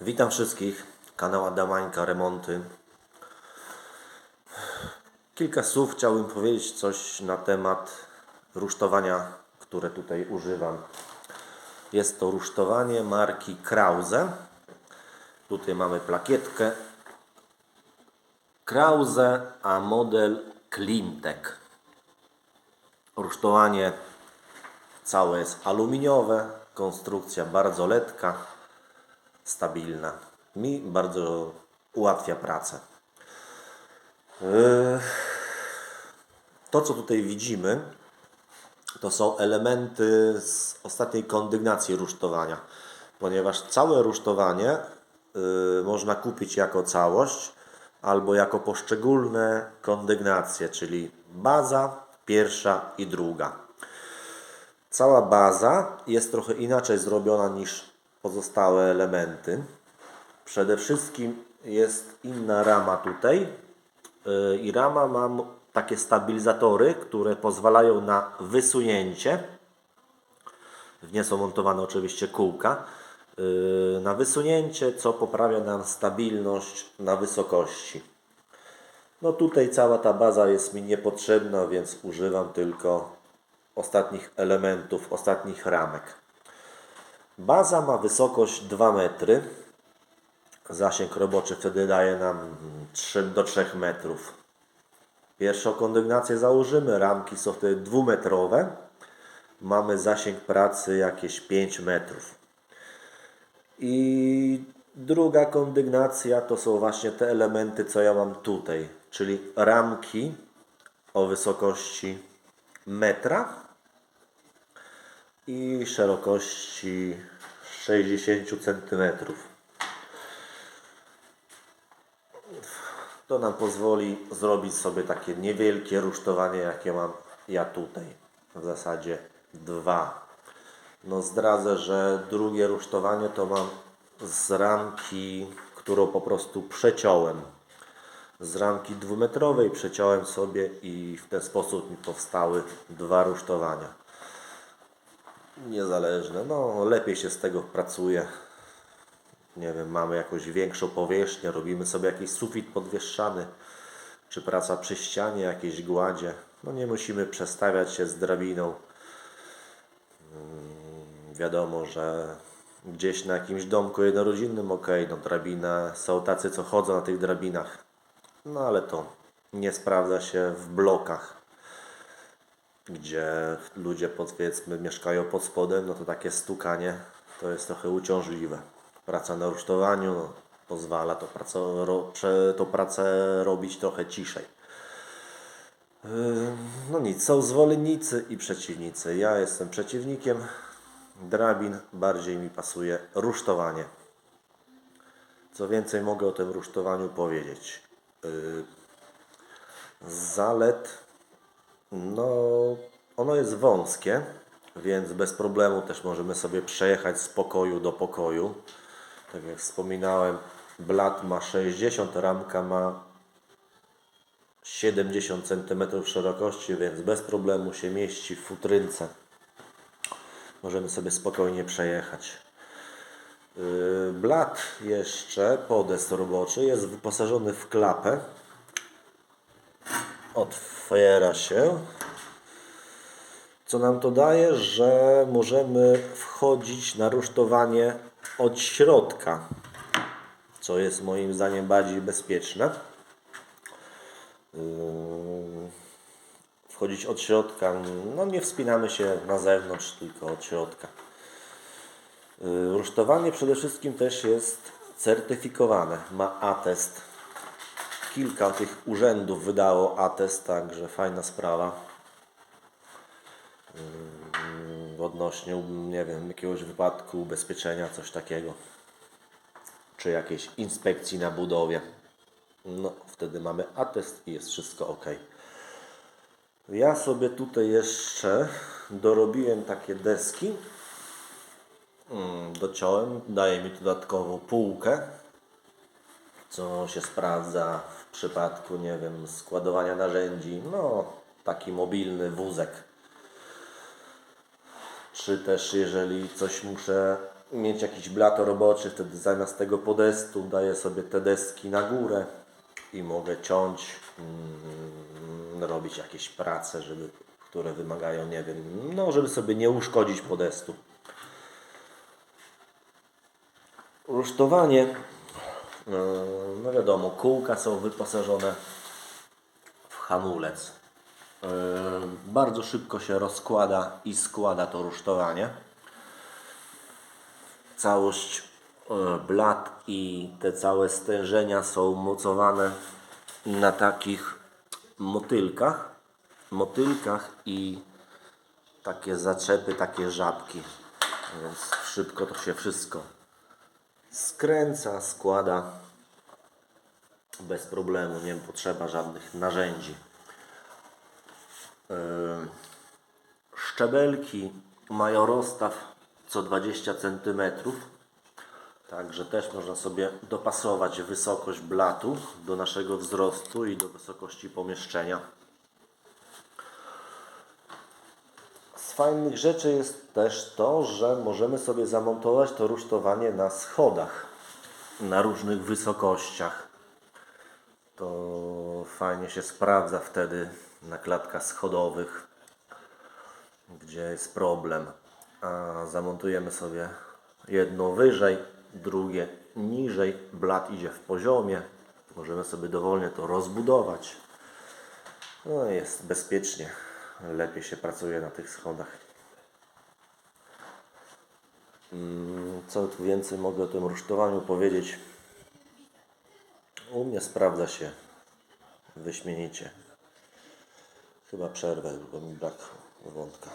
Witam wszystkich, kanał Adamańka Remonty. Kilka słów chciałbym powiedzieć coś na temat rusztowania, które tutaj używam. Jest to rusztowanie marki Krause. Tutaj mamy plakietkę Krause, a model Klimtek. Rusztowanie całe jest aluminiowe, konstrukcja bardzo letka stabilna. Mi bardzo ułatwia pracę. Yy, To, co tutaj widzimy, to są elementy z ostatniej kondygnacji rusztowania, ponieważ całe rusztowanie yy, można kupić jako całość albo jako poszczególne kondygnacje, czyli baza, pierwsza i druga. Cała baza jest trochę inaczej zrobiona niż pozostałe elementy. Przede wszystkim jest inna rama tutaj yy, i rama ma takie stabilizatory, które pozwalają na wysunięcie. W nie są montowane oczywiście kółka. yy, Na wysunięcie, co poprawia nam stabilność na wysokości. No tutaj cała ta baza jest mi niepotrzebna, więc używam tylko ostatnich elementów, ostatnich ramek. Baza ma wysokość 2 metry. Zasięg roboczy wtedy daje nam 3 do 3 metrów. Pierwszą kondygnację założymy, ramki są wtedy dwumetrowe. Mamy zasięg pracy jakieś 5 metrów. I druga kondygnacja to są właśnie te elementy, co ja mam tutaj, czyli ramki o wysokości metra i szerokości 60 cm. To nam pozwoli zrobić sobie takie niewielkie rusztowanie, jakie mam ja tutaj. W zasadzie dwa. No zdradzę, że drugie rusztowanie to mam z ramki, którą po prostu przeciąłem. Z ramki dwumetrowej przeciąłem sobie i w ten sposób mi powstały dwa rusztowania niezależne. No, lepiej się z tego pracuje. Nie wiem, mamy jakąś większą powierzchnię, robimy sobie jakiś sufit podwieszany, czy praca przy ścianie, jakieś gładzie. No nie musimy przestawiać się z drabiną. Mm, Wiadomo, że gdzieś na jakimś domku jednorodzinnym, ok, no drabina, są tacy, co chodzą na tych drabinach. No ale to nie sprawdza się w blokach gdzie ludzie powiedzmy mieszkają pod spodem, no to takie stukanie to jest trochę uciążliwe. Praca na rusztowaniu no, pozwala to pracę, ro, tą pracę robić trochę ciszej. Yy, No nic, są zwolennicy i przeciwnicy. Ja jestem przeciwnikiem drabin, bardziej mi pasuje rusztowanie. Co więcej mogę o tym rusztowaniu powiedzieć. Yy, Zalet no, ono jest wąskie, więc bez problemu też możemy sobie przejechać z pokoju do pokoju. Tak jak wspominałem, blat ma 60, ramka ma 70 cm szerokości, więc bez problemu się mieści w futrynce. Możemy sobie spokojnie przejechać. Yy, Blat jeszcze, podest roboczy, jest wyposażony w klapę, otwiera się. Co nam to daje, że możemy wchodzić na rusztowanie od środka, co jest moim zdaniem bardziej bezpieczne. Yy, Wchodzić od środka, no nie wspinamy się na zewnątrz, tylko od środka. Yy, Rusztowanie przede wszystkim też jest certyfikowane, ma atest kilka tych urzędów wydało atest, także fajna sprawa. Yy, Odnośnie, nie wiem, jakiegoś wypadku, ubezpieczenia, coś takiego. Czy jakiejś inspekcji na budowie. No, wtedy mamy atest i jest wszystko ok. Ja sobie tutaj jeszcze dorobiłem takie deski. Mm, Dociąłem, daje mi dodatkową półkę co się sprawdza w przypadku, nie wiem, składowania narzędzi, no taki mobilny wózek. Czy też jeżeli coś muszę mieć jakiś blat roboczy, wtedy zamiast tego podestu daję sobie te deski na górę i mogę ciąć, mm, robić jakieś prace, żeby, które wymagają, nie wiem, no żeby sobie nie uszkodzić podestu. Rusztowanie, no wiadomo, kółka są wyposażone w hamulec. Yy, Bardzo szybko się rozkłada i składa to rusztowanie. Całość e, blat i te całe stężenia są mocowane na takich motylkach. Motylkach i takie zaczepy, takie żabki. Więc szybko to się wszystko skręca, składa bez problemu. Nie potrzeba żadnych narzędzi. Yy, Szczebelki mają rozstaw co 20 cm. Także też można sobie dopasować wysokość blatu do naszego wzrostu i do wysokości pomieszczenia. Z fajnych rzeczy jest też to, że możemy sobie zamontować to rusztowanie na schodach na różnych wysokościach. To fajnie się sprawdza wtedy na klatkach schodowych, gdzie jest problem. A zamontujemy sobie jedno wyżej, drugie niżej, blat idzie w poziomie. Możemy sobie dowolnie to rozbudować. No jest bezpiecznie. Lepiej się pracuje na tych schodach. Mm, Co tu więcej mogę o tym rusztowaniu powiedzieć? U mnie sprawdza się wyśmienicie. Chyba przerwę, bo mi brak wątka.